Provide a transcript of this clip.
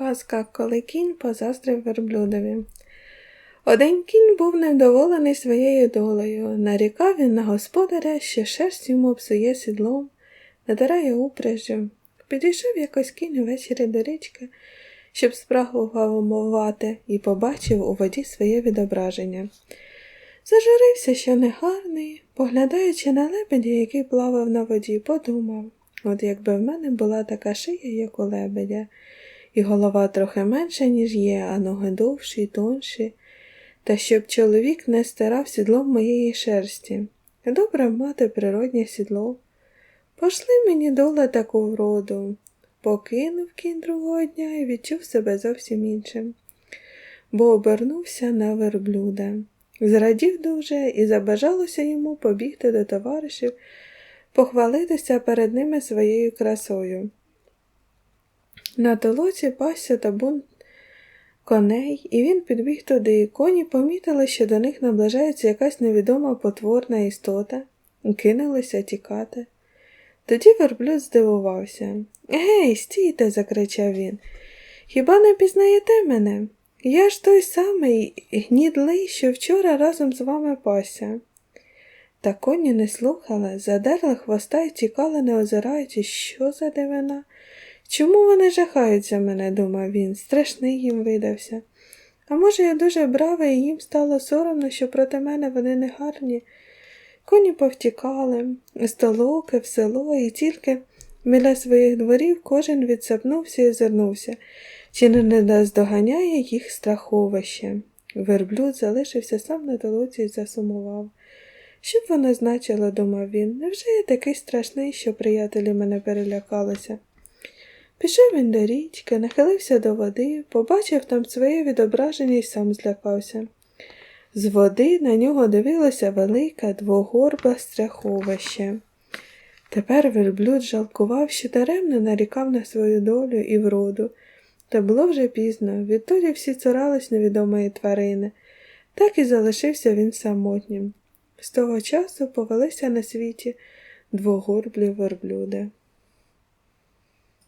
Казка, коли кінь позаздрив верблюдові. Один кінь був невдоволений своєю долею. Нарікав він на господаря, що шерсть йому псує сідлом, надирає упряжжю. Підійшов якось кінь увечері до річки, щоб спрагував мовати, і побачив у воді своє відображення. Зажурився, що негарний, поглядаючи на лебедя, який плавав на воді, подумав от якби в мене була така шия, як у лебедя, і голова трохи менша, ніж є, а ноги довші й тонші, та щоб чоловік не стирав сідлом моєї шерсті. Добре мати природнє сідло. Пошли мені доле таку вроду. Покинув кінь другого дня і відчув себе зовсім іншим, бо обернувся на верблюда. Зрадів дуже і забажалося йому побігти до товаришів, похвалитися перед ними своєю красою. На толоці пасся табун коней, і він підбіг туди, і коні помітили, що до них наближається якась невідома потворна істота, кинулися тікати. Тоді верблюд здивувався. Гей, стійте, закричав він. Хіба не пізнаєте мене? Я ж той самий гнідлий, що вчора разом з вами пася. Та коні не слухали, задерли хвоста і тікали, не озираючись, що за дивина. Чому вони жахаються мене, думав він, страшний їм видався. А може, я дуже бравий, і їм стало соромно, що проти мене вони не гарні. Коні повтікали, з толоки в село, і тільки біля своїх дворів кожен відсапнувся і озирнувся, чи не наздоганяє їх страховище. Верблюд залишився сам на толоці і засумував. Що б воно значило, думав він, невже я такий страшний, що приятелі мене перелякалися? Пішов він до річки, нахилився до води, побачив там своє відображення і сам злякався. З води на нього дивилося велике двогорбе страховище. Тепер верблюд жалкував, що даремно нарікав на свою долю і вроду. Та було вже пізно, відтоді всі цурались невідомої тварини. Так і залишився він самотнім. З того часу повелися на світі двогорблі верблюди.